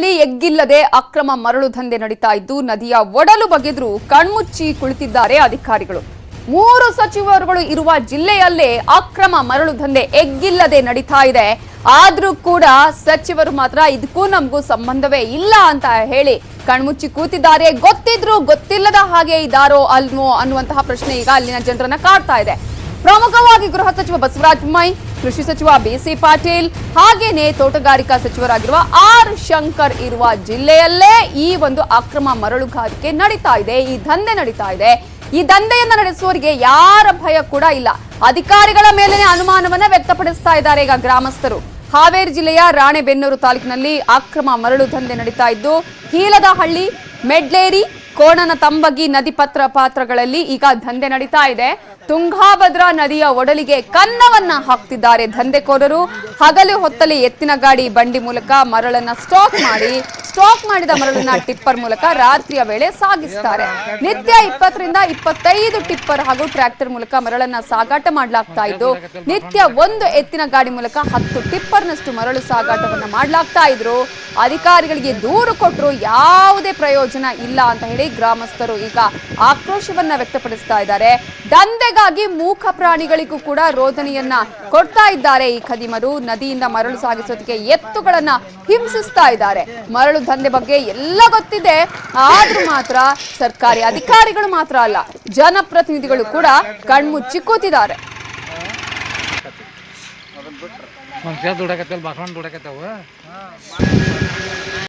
ನದಿಯಲ್ಲಿ ಎಗ್ಗಿಲ್ಲದೆ ಅಕ್ರಮ ಮರಳು ದಂಧೆ ನಡೀತಾ ಇದ್ದು, ನದಿಯ ಒಡಲು ಬಗೆದ್ರು ಕಣ್ಮುಚ್ಚಿ ಕುಳಿತಿದ್ದಾರೆ ಅಧಿಕಾರಿಗಳು. ಮೂರು ಸಚಿವರುಗಳು ಇರುವ ಜಿಲ್ಲೆಯಲ್ಲೇ ಅಕ್ರಮ ಮರಳು ದಂಧೆ ಎಗ್ಗಿಲ್ಲದೆ ನಡೀತಾ ಇದೆ. ಆದ್ರೂ ಕೂಡ ಸಚಿವರು ಮಾತ್ರ ಇದಕ್ಕೂ ನಮಗೂ ಸಂಬಂಧವೇ ಇಲ್ಲ ಅಂತ ಹೇಳಿ ಕಣ್ಮುಚ್ಚಿ ಕೂತಿದ್ದಾರೆ. ಗೊತ್ತಿದ್ರು ಗೊತ್ತಿಲ್ಲದ ಹಾಗೆ ಇದ್ದಾರೋ ಅಲ್ವೋ ಅನ್ನುವಂತಹ ಪ್ರಶ್ನೆ ಈಗ ಅಲ್ಲಿನ ಜನರನ್ನ ಕಾಡ್ತಾ ಇದೆ. ಪ್ರಮುಖವಾಗಿ ಗೃಹ ಸಚಿವ ಬಸವರಾಜ ಬೊಮ್ಮಾಯಿ ಕೃಷಿ ಸಚಿವ ಬಿಸಿ ಪಾಟೀಲ್ ಹಾಗೆಯೇ ತೋಟಗಾರಿಕಾ ಸಚಿವರಾಗಿರುವ ಆರ್ ಶಂಕರ್ ಇರುವ ಜಿಲ್ಲೆಯಲ್ಲೇ ಈ ಒಂದು ಅಕ್ರಮ ಮರಳುಗಾರಿಕೆ ನಡೀತಾ ಇದೆ, ಈ ದಂಧೆ ನಡೀತಾ ಇದೆ. ಈ ದಂಧೆಯನ್ನ ನಡೆಸುವವರಿಗೆ ಯಾರ ಭಯ ಕೂಡ ಇಲ್ಲ. ಅಧಿಕಾರಿಗಳ ಮೇಲೆ ಅನುಮಾನವನ್ನ ವ್ಯಕ್ತಪಡಿಸ್ತಾ ಇದ್ದಾರೆ ಈಗ ಗ್ರಾಮಸ್ಥರು. ಹಾವೇರಿ ಜಿಲ್ಲೆಯ ರಾಣೆಬೆನ್ನೂರು ತಾಲೂಕಿನಲ್ಲಿ ಅಕ್ರಮ ಮರಳು ದಂಧೆ ನಡೀತಾ ಇದ್ದು, ಹೀಲದಹಳ್ಳಿ, ಮೆಡ್ಲೇರಿ ಕೋಣನ ತಂಬಗಿ ನದಿ ಪತ್ರ ಪಾತ್ರಗಳಲ್ಲಿ ಈಗ ದಂಧೆ ನಡೀತಾ ಇದೆ. ತುಂಗಾಭದ್ರಾ ನದಿಯ ಒಡಲಿಗೆ ಕನ್ನವನ್ನ ಹಾಕ್ತಿದ್ದಾರೆ ದಂಧೆಕೋರರು. ಹಗಲು ಹೊತ್ತಲ್ಲಿ ಎತ್ತಿನ ಗಾಡಿ ಬಂಡಿ ಮೂಲಕ ಮರಳನ್ನ ಸ್ಟಾಕ್ ಮಾಡಿ. ಸ್ಟಾಕ್ ಮಾಡಿದ ಮರಳನ್ನ ಟಿಪ್ಪರ್ ಮೂಲಕ ರಾತ್ರಿಯ ವೇಳೆ ಸಾಗಿಸ್ತಾರೆ. ನಿತ್ಯ ಇಪ್ಪತ್ತರಿಂದ ಇಪ್ಪತ್ತೈದು ಟಿಪ್ಪರ್ ಹಾಗೂ ಟ್ರ್ಯಾಕ್ಟರ್ ಮೂಲಕ ಮರಳನ್ನ ಸಾಗಾಟ ಮಾಡಲಾಗ್ತಾ ಇದ್ದು, ನಿತ್ಯ ಒಂದು ಎತ್ತಿನ ಗಾಡಿ ಮೂಲಕ ಹತ್ತು ಟಿಪ್ಪರ್ನಷ್ಟು ಮರಳು ಸಾಗಾಟವನ್ನ ಮಾಡಲಾಗ್ತಾ ಇದ್ರು. ಅಧಿಕಾರಿಗಳಿಗೆ ದೂರು ಕೊಟ್ಟರು ಯಾವುದೇ ಪ್ರಯೋಜನ ಇಲ್ಲ ಅಂತ ಹೇಳಿ ಗ್ರಾಮಸ್ಥರು ಈಗ ಆಕ್ರೋಶವನ್ನ ವ್ಯಕ್ತಪಡಿಸ್ತಾ ಇದ್ದಾರೆ. ದಂಧೆಗಾಗಿ ಮೂಕ ಪ್ರಾಣಿಗಳಿಗೂ ಕೂಡ ರೋದನೆಯನ್ನ ಕೊಡ್ತಾ ಇದ್ದಾರೆ ಈ ಖದಿಮರು. ನದಿಯಿಂದ ಮರಳು ಸಾಗಿಸೋದಕ್ಕೆ ಎತ್ತುಗಳನ್ನ ಹಿಂಸಿಸ್ತಾ ಇದ್ದಾರೆ. ಮರಳು ದಂಧೆ ಬಗ್ಗೆ ಎಲ್ಲ ಗೊತ್ತಿದೆ. ಆದ್ರೂ ಮಾತ್ರ ಸರ್ಕಾರಿ ಅಧಿಕಾರಿಗಳು ಮಾತ್ರ ಅಲ್ಲ, ಜನಪ್ರತಿನಿಧಿಗಳು ಕೂಡ ಕಣ್ಮುಚ್ಚಿ ಕೂತಿದ್ದಾರೆ